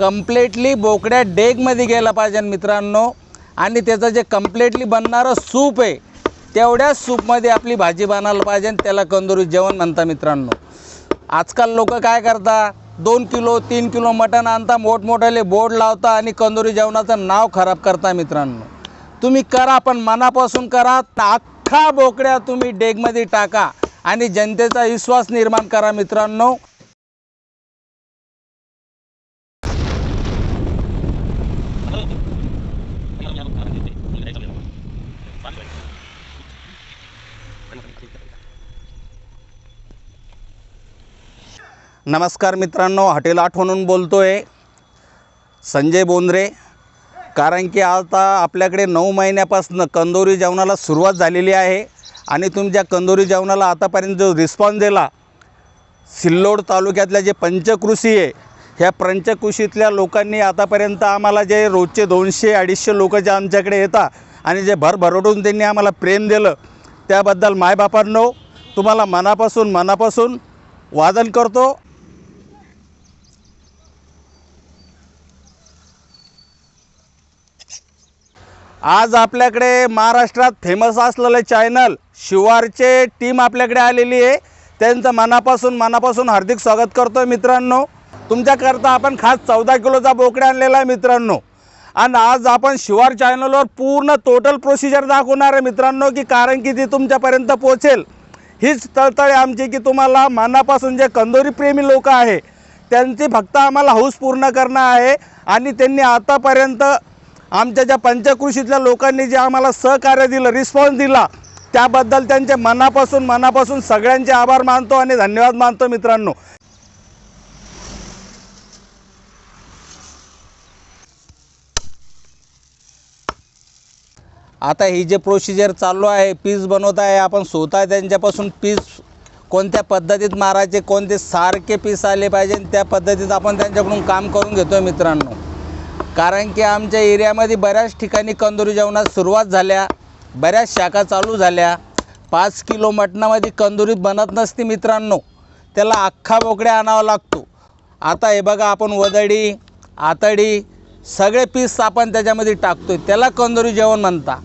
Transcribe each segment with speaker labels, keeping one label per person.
Speaker 1: Completely बोकड्या डेगमध्ये गेला पाहिजे मित्रांनो. आणि त्याचं जे कम्प्लेटली बनणारं सूप आहे तेवढ्याच सूपमध्ये आपली भाजी बनायला पाहिजे त्याला कंदुरी जेवण म्हणता मित्रांनो. आजकाल लोक काय करता दोन किलो तीन किलो मटण आणता मोठमोठ्याले बोर्ड लावता आणि कंदुरी जेवणाचं नाव खराब करता मित्रांनो. तुम्ही करा पण मनापासून करा अख्खा बोकड्या तुम्ही डेगमध्ये टाका आणि जनतेचा विश्वास निर्माण करा मित्रांनो. नमस्कार मित्रांनो हॉटेल आठवणून बोलतो आहे संजय बोंद्रे. कारण की आता आपल्याकडे नऊ महिन्यापासून कंदोरी जेवणाला सुरुवात झालेली आहे आणि तुमच्या कंदोरी जेवणाला आतापर्यंत जो रिस्पॉन्स दिला सिल्लोड तालुक्यातल्या जे पंचकृषी आहे ह्या पंचकृषीतल्या लोकांनी आतापर्यंत आम्हाला जे रोजचे दोनशे अडीचशे लोक जे आमच्याकडे येतात आणि जे भरभरवटून त्यांनी आम्हाला प्रेम दिलं त्याबद्दल मायबापांनो तुम्हाला मनापासून मनापासून वादन करतो. आज आपल्याकडे महाराष्ट्रात फेमस असलेलं चॅनल शिवारचे टीम आपल्याकडे आलेली आहे. त्यांचं मनापासून मनापासून हार्दिक स्वागत करतो मित्रांनो. तुमच्याकरता आपण खास चौदा किलोचा बोकड्या आणलेला आहे मित्रांनो. आणि आज आपण शिवार चॅनलवर पूर्ण टोटल प्रोसिजर दाखवणार आहे मित्रांनो की कारण की ती तुमच्यापर्यंत पोचेल हीच तळतळे आमची की तुम्हाला मनापासून जे कंदोरी प्रेमी लोक आहे त्यांची फक्त आम्हाला हौस पूर्ण करणं आहे. आणि त्यांनी आतापर्यंत आमच्या ज्या पंचकृषीतल्या लोकांनी जे आम्हाला सहकार्य दिलं रिस्पॉन्स दिला त्याबद्दल त्यांचे मनापासून मनापासून सगळ्यांचे आभार मानतो आणि धन्यवाद मानतो मित्रांनो. आता ही जे प्रोसिजर चालू आहे पीस बनवत आहे आपण स्वतः त्यांच्यापासून पीस कोणत्या पद्धतीत मारायचे कोणते सारखे पीस आले पाहिजे त्या पद्धतीत आपण त्यांच्याकडून काम करून घेतो आहे मित्रांनो. कारण की आमच्या एरियामध्ये बऱ्याच ठिकाणी कंदुरी जेवणास सुरुवात झाल्या बऱ्याच शाखा चालू झाल्या. पाच किलो मटणामध्ये कंदुरी बनत नसते मित्रांनो. त्याला अख्खा बोकड्या आणावा लागतो. आता हे बघा आपण वदडी आतडी सगळे पीस आपण त्याच्यामध्ये टाकतोय. त्याला कंदुरी जेवण म्हणता.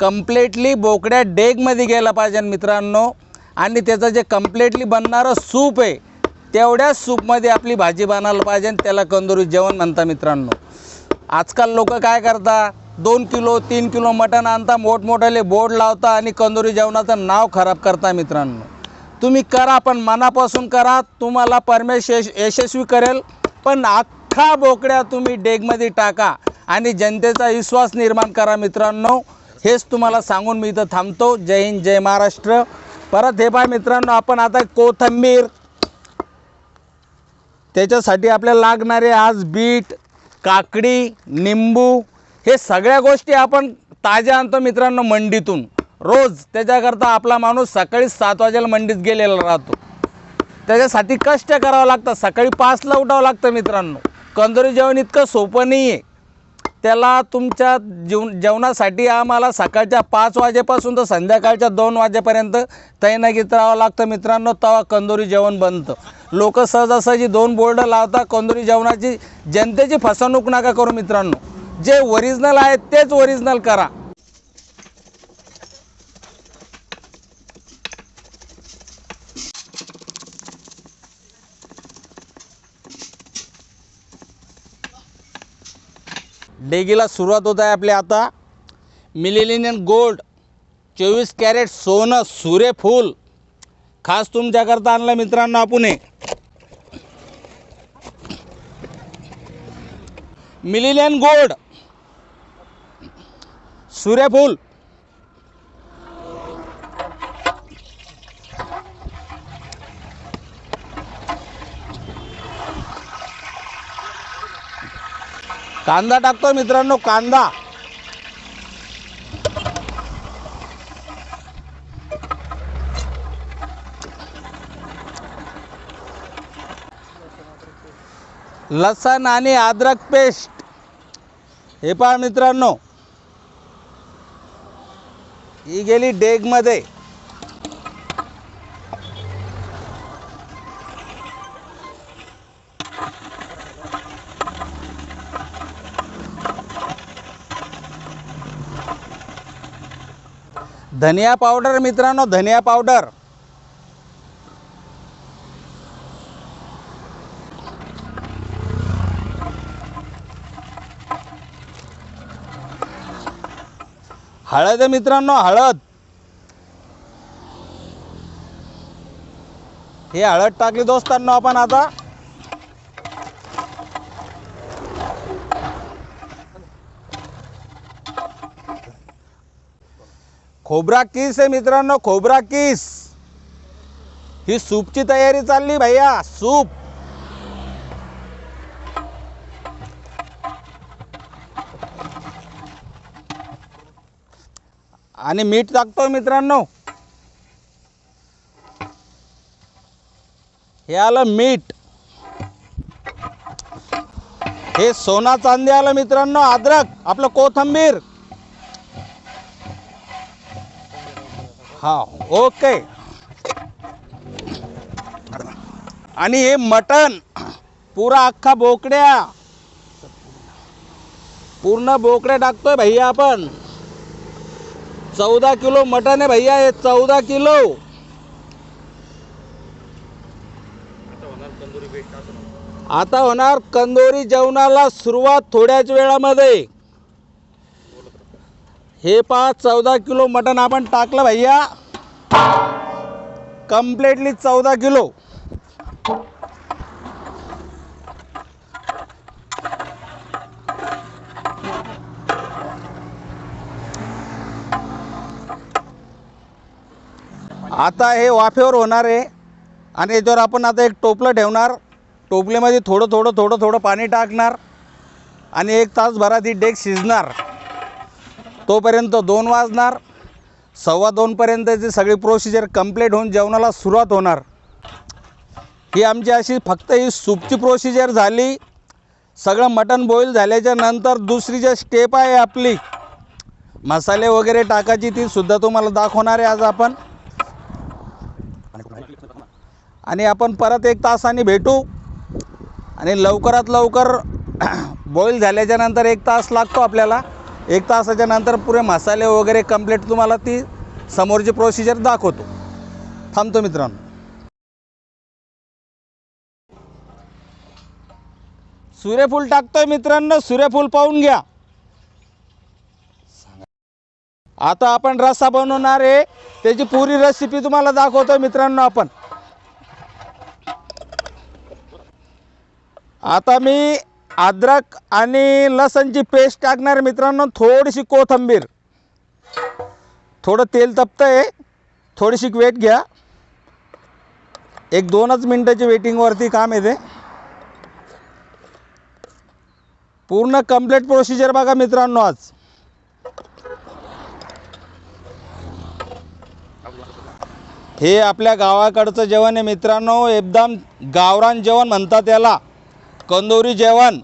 Speaker 1: कम्प्लेटली बोकड्या डेगमध्ये गेला पाहिजे मित्रांनो. आणि त्याचं जे कम्प्लेटली बनणारं सूप आहे तेवढ्याच सूपमध्ये आपली भाजी बनायला पाहिजे त्याला कंदुरी जेवण म्हणता मित्रांनो. आजकाल लोक काय करता? दोन किलो तीन किलो मटण आणता मोठमोठ्याले बोर्ड लावता आणि कंदोरी जेवणाचं नाव खराब करता मित्रांनो. तुम्ही करा पण मनापासून करा. तुम्हाला परमेश यश यशस्वी करेल पण अख्खा बोकड्या तुम्ही डेगमध्ये टाका आणि जनतेचा विश्वास निर्माण करा मित्रांनो. हेच तुम्हाला सांगून मी इथं थांबतो. जय हिंद जय महाराष्ट्र. परत हे पाय मित्रांनो आपण आता कोथंबीर. त्याच्यासाठी आपल्याला लागणारे आज बीट काकडी निंबू हे सगळ्या गोष्टी आपण ताज्या आणतो मित्रांनो मंडीतून. रोज त्याच्याकरता आपला माणूस सकाळी सात वाजेला मंडीत गेलेला राहतो. त्याच्यासाठी कष्ट करावं लागतं. सकाळी पाचला उठावं लागतं मित्रांनो. कंदोरी जेवण इतकं सोपं नाही आहे त्याला तुमच्या जीव जेवणासाठी आम्हाला सकाळच्या पाच वाजेपासून तर संध्याकाळच्या दोन वाजेपर्यंत तैनागीत राहावं लागतं. मित्रांनो तेव्हा कंदोरी जेवण बनतं. लोक सहजासहजी दोन बोर्ड लावता कंदोरी जेवणाची जनतेची फसवणूक नका करू मित्रांनो. जे ओरिजिनल आहे तेच ओरिजिनल करा. डेगीला सुरुवात होत आहे आपल्या आता. मिलेलिनियन गोल्ड चोवीस कॅरेट सोनं सूर्यफूल खास तुमच्याकरता आणलं मित्रांनो आपण हे. मिलिनियन गोल्ड सूर्यफूल कांदा टाकतो मित्रांनो कांदा. लसण आणि अद्रक पेस्ट. हे पहा मित्रांनो. ही गेली डेगमध्ये. धनिया पावडर मित्रांनो धनिया पावडर. हळद आहे मित्रांनो हळद. हे हळद टाकली दोस्तांनो आपण आता. खोबरा किस आहे मित्रांनो? खोबरा किस? ही सूपची तयारी चालली भैया सूप. आणि मीठ टाकतो मित्रांनो. हे आलं मीठ. हे सोना चांदी आलं मित्रांनो अद्रक आपलं कोथंबीर. हा ओके. आणि हे मटण पुरा अख्खा बोकड्या. पूर्ण बोकड्या टाकतोय भैया आपण. चौदा किलो मटण आहे भैया हे चौदा किलो. आता होणार कंदोरी जेवणाला सुरुवात थोड्याच वेळामध्ये. हे पहा चौदा किलो मटण आपण टाकलं भैया. कम्प्लिटली चौदा किलो. आता हे वाफेवर होणार आहे. आणि याच्यावर आपण आता एक टोपलं ठेवणार. टोपलीमध्ये थोडं थोडं थोडं थोडं पाणी टाकणार. आणि एक तासभरात ही डेक शिजणार. तोपर्यंत दोन वाजणार सव्वा दोनपर्यंतची सगळी प्रोसिजर कंप्लीट होऊन जेवणाला सुरुवात होणार. ही आमची अशी फक्त ही सूपची प्रोसिजर झाली. सगळं मटण बॉईल झाल्याच्यानंतर दुसरी जे स्टेप आहे आपली मसाले वगैरे टाकायची ती सुद्धा तुम्हाला दाखवणार आहे आज आपण. आणि आपण परत एक तासाने भेटू. आणि लवकरात लवकर बॉईल झाल्याच्यानंतर एक तास लागतो आपल्याला. एक तासाच्या नंतर पुरे मसाले वगैरे कंप्लीट तुम्हाला ती समोरची प्रोसिजर दाखवतो. थांबतो मित्रांनो. सूर्यफूल टाकतोय मित्रांनो सूर्यफूल पाहून घ्या. आता आपण रस्सा बनवणार आहे. त्याची पुरी रेसिपी तुम्हाला दाखवतोय मित्रांनो आपण. आता मी अद्रक आणि लसणची पेस्ट टाकणार मित्रांनो थोडीशी कोथंबीर. थोडं तेल तपतं आहे थोडीशी वेट घ्या. एक दोनच मिनटाची वेटिंगवरती काम येते पूर्ण कंप्लीट प्रोसिजर बघा मित्रांनो आज. हे आपल्या गावाकडचं जेवण आहे मित्रांनो. एकदम गावरान जेवण म्हणतात त्याला कंदोरी जेवण.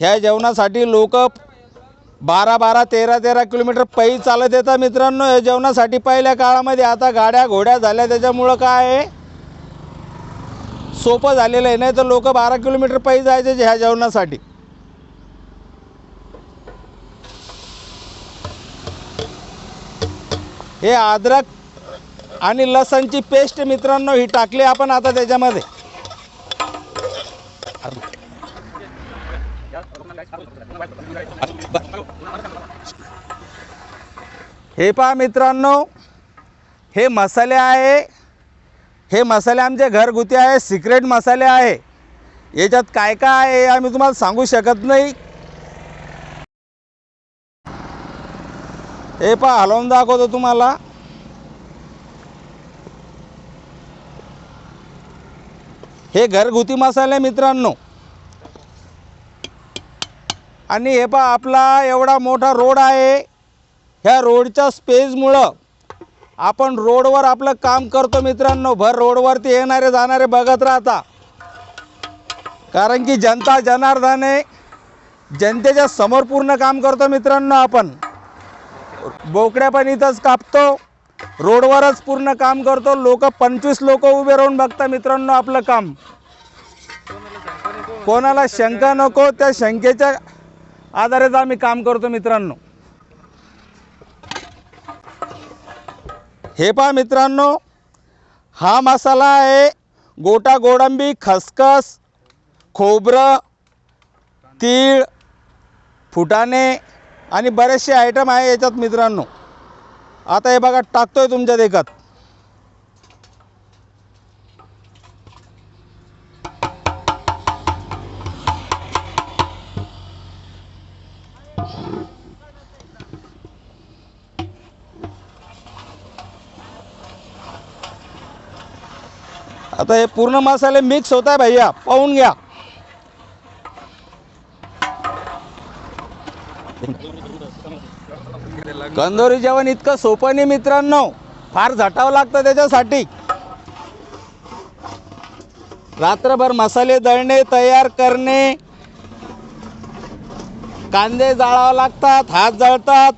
Speaker 1: ह्या जेवणासाठी लोक बारा बारा तेरा तेरा किलोमीटर पायी चालत येतात मित्रांनो. या जेवणासाठी पहिल्या काळामध्ये आता गाड्या घोड्या झाल्या. त्याच्यामुळं काय? आहे सोपं झालेलं आहे. नाही तर लोक बारा किलोमीटर पायी जायचे ह्या जेवणासाठी. हे अद्रक आणि लसणची पेस्ट मित्रांनो ही टाकली आपण आता त्याच्यामध्ये. हे पहा मित्रांनो हे मसाले आहे. हे मसाले आमचे घरगुती आहे सिक्रेट मसाले आहे. याच्यात काय काय आहे हे आम्ही तुम्हाला सांगू शकत नाही. हे पहा हलवून दाखवतो तुम्हाला. हे घरगुती मसाले मित्रांनो. आणि हे पा आपला एवढा मोठा रोड आहे. ह्या रोडच्या स्पेसमुळं आपण रोडवर आपलं काम करतो मित्रांनो. भर रोडवरती येणारे जाणारे बघत राहता. कारण की जनता जनार्दन आहे जनतेच्या समोर पूर्ण काम करतो मित्रांनो आपण. बोकड्या पण इथंच कापतो. रोडवरच पूर्ण काम करतो. लोक पंचवीस लोक उभे राहून बघता मित्रांनो आपलं काम. कोणाला शंका नको त्या शंकेच्या आधारेच आम्ही काम करतो मित्रांनो. हे पहा मित्रांनो हा मसाला आहे गोटा गोडंबी खसखस खोबरं तीळ फुटाणे आणि बरेचसे आयटम आहे याच्यात मित्रांनो. आता हे बघा टाकतोय तुमच्या देखत आता हे पूर्ण मसाले मिक्स होत आहे भैया. पाहून घ्या. कंदोरी जेवण इतकं सोपं नाही मित्रांनो. फार झटावं लागतं त्याच्यासाठी. रात्रभर मसाले दळणे तयार करणे. कांदे जाळावं लागतात हात जळतात.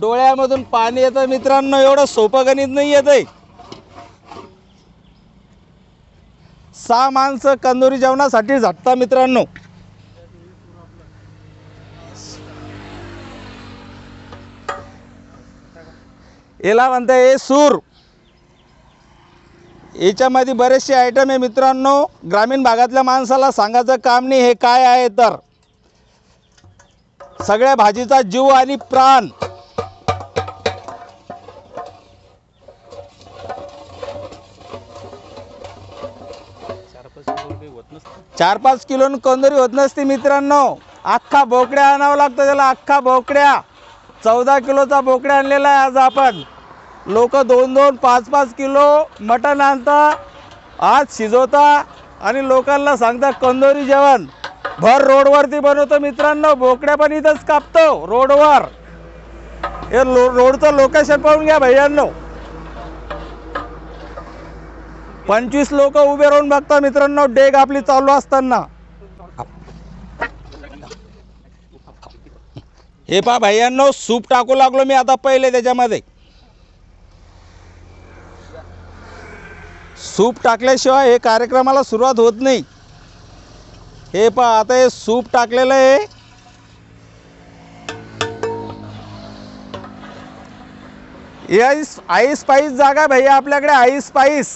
Speaker 1: डोळ्यामधून पाणी येतं मित्रांनो. एवढं सोपं गणित नाही येत आहे सहा माणसं कंदोरी जेवणासाठी झटता मित्रांनो. याला म्हणता हे सूर. याच्यामध्ये बरेचसे आयटम आहे मित्रांनो. ग्रामीण भागातल्या माणसाला सांगायचं काम नाही हे काय आहे तर. सगळ्या भाजीचा जीव आणि प्राण. चार पाच किलो कंदोरी होत नसते मित्रांनो. अख्खा बोकड्या आणावं लागतं त्याला अख्खा बोकड्या. चौदा किलोचा बोकड्या आणलेला आहे आज आपण. लोक दोन दोन पाच पाच किलो मटण आणता आज शिजवता आणि लोकांना सांगता कंदोरी जेवण. भर रोडवरती बनवतो मित्रांनो बोकड्या पण इथंच कापतो रोडवर. हे लो रोडचं लोकेशन पाहून घ्या भैयांनो. पंचवीस लोक उभे राहून बघता मित्रांनो डेग आपली चालू असताना. हे पा भैयांनो सूप टाकू लागलो मी आता पहिले त्याच्यामध्ये. सूप टाकल्याशिवाय हे कार्यक्रमाला सुरुवात होत नाही. हे पहा आता हे सूप टाकलेलं आहे. हे आईस आई स्पाईस जागा भैया आपल्याकडे आई स्पाईस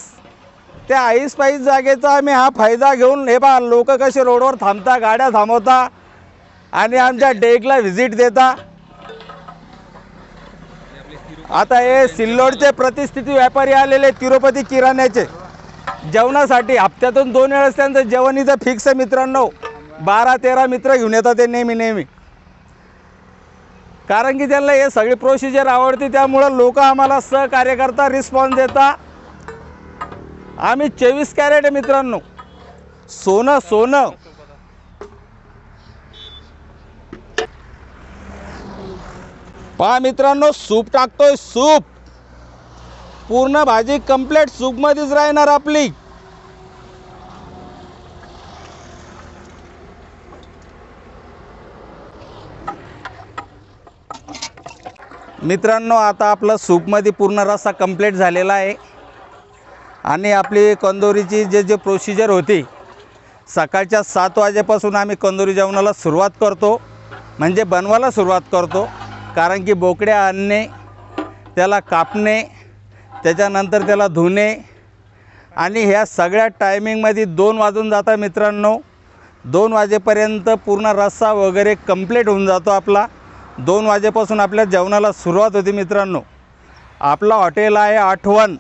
Speaker 1: त्या आईसपाईस जागेचा आम्ही हा फायदा घेऊन हे पहा लोक कसे रोडवर थांबता गाड्या थांबवता आणि आमच्या डेकला व्हिजिट देता. आता हे सिल्लोडचे प्रतिस्थिती व्यापारी आलेले तिरुपती किराण्याचे. जेवणासाठी हप्त्यातून दोन वेळेस त्यांचं जेवण इथं फिक्स आहे मित्रांनो. बारा तेरा मित्र घेऊन येतात ते नेहमी नेहमी. कारण की त्यांना हे सगळी प्रोसिजर आवडते त्यामुळं लोक आम्हाला सहकार्य करता रिस्पॉन्स देता. आम्ही चोवीस कॅरेट आहे मित्रांनो. सोनं सोनं. पहा मित्रांनो सूप टाकतोय सूप. पूर्ण भाजी कंप्लीट सूपमध्येच राहणार आपली. मित्रांनो आता आपलं सूपमध्ये पूर्ण रस्सा कंप्लीट झालेला आहे. आणि आपली कंदोरीची जे जे प्रोसिजर होती सकाळच्या सात वाजेपासून आम्ही कंदोरी जेवणाला सुरुवात करतो. म्हणजे बनवायला सुरुवात करतो. कारण की बोकड्या आणणे त्याला कापणे त्याच्यानंतर त्याला धुणे आणि ह्या सगळ्या टायमिंगमध्ये दोन वाजून जातात मित्रांनो. दोन वाजेपर्यंत पूर्ण रस्सा वगैरे कंप्लीट होऊन जातो आपला. दोन वाजेपासून आपल्या जेवणाला सुरुवात होती मित्रांनो. आपलं हॉटेल आहे आठवण.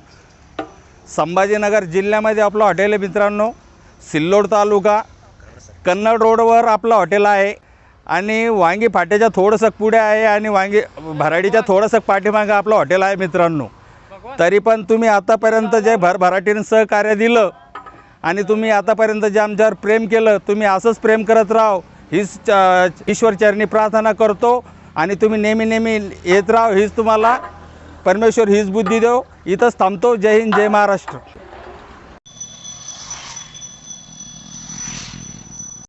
Speaker 1: संभाजीनगर जिल्ह्यामध्ये आपलं हॉटेल आहे मित्रांनो. सिल्लोड तालुका. कन्नड रोडवर आपलं हॉटेल आहे. आणि वांगी फाट्याच्या थोडंसं पुढे आहे आणि वांगी भराडीच्या थोडंसं पाठीमागं आपलं हॉटेल आहे मित्रांनो. तरी पण तुम्ही आतापर्यंत जे भरभराटीनं सहकार्य दिलं आणि तुम्ही आतापर्यंत जे आमच्यावर प्रेम केलं तुम्ही असंच प्रेम करत राहो हीच च- ईश्वरचरणी प्रार्थना करतो आणि तुम्ही नेहमी नेहमी येत राहो हीच तुम्हाला परमेश्वर हीच बुद्धी देव. इथंच थांबतो. जय हिंद जय महाराष्ट्र.